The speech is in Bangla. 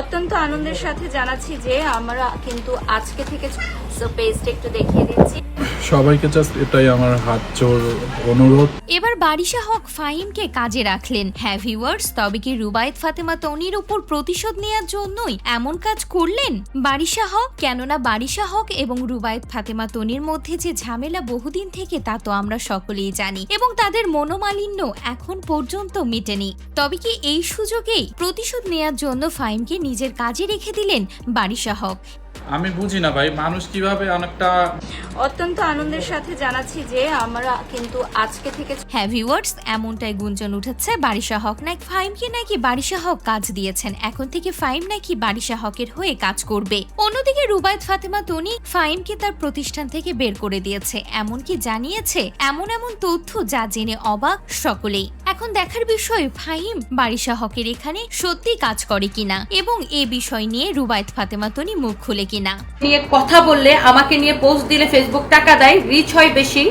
অত্যন্ত আনন্দের সাথে জানাচ্ছি যে আমরা কিন্তু আজকে থেকে পেজটা একটু দেখিয়ে দিচ্ছি। সবাইকে জাস্ট এটাই আমার হাত জোর অনুরোধ। এবার বারিশা হক ফাহিমকে কাজে রাখলেন। হ্যাঁ ভিউয়ার্স তবে কি রুবায়েত ফাতেমা তনির উপর প্রতিশোধ নেওয়ার জন্যই এমন কাজ করলেন? বারিশা হক? কেননা বারিশা হক এবং রুবায়েত ফাতেমা তনির মধ্যে যে ঝামেলা বহুদিন থেকে তা তো আমরা সকলেই জানি এবং তাদের মনোমালিন্য এখন পর্যন্ত মেটেনি। তবে কি এই সুযোগেই প্রতিশোধ নেয়ার জন্য ফাহিমকে নিজের কাজে রেখে দিলেন বারিশা হক? আমি বুঝি না ভাই মানুষ কীভাবে অনেকটা অত্যন্ত আনন্দের সাথে জানাচ্ছি যে আমরা কিন্তু আজকে থেকে হ্যাঁ ভিউয়ার্স এমনটাই গুঞ্জন উঠেছে বারিশা হক নাকি ফাইমকে নাকি বারিশা হক কাজ দিয়েছেন? এখন থেকে ফাইম নাকি বারিশা হকের হয়ে কাজ করবে? অন্যদিকে রুবায়ত ফাতেমা তনি ফাইমকে তার প্রতিষ্ঠান থেকে বের করে দিয়েছে। এমনকি জানিয়েছে এমন এমন তথ্য যা জেনে অবাক সকলেই। এখন দেখার বিষয় ফাহিম বারিশা হকের এখানে সত্যি কাজ করে কিনা? এবং এ বিষয় নিয়ে রুবায়ত ফাতেমা তনি মুখ খুলে কিনা? নিয়ে কথা বললে আমাকে নিয়ে পোস্ট দিলে ফেসবুক টাকা দেয় রিচ হয় বেশি।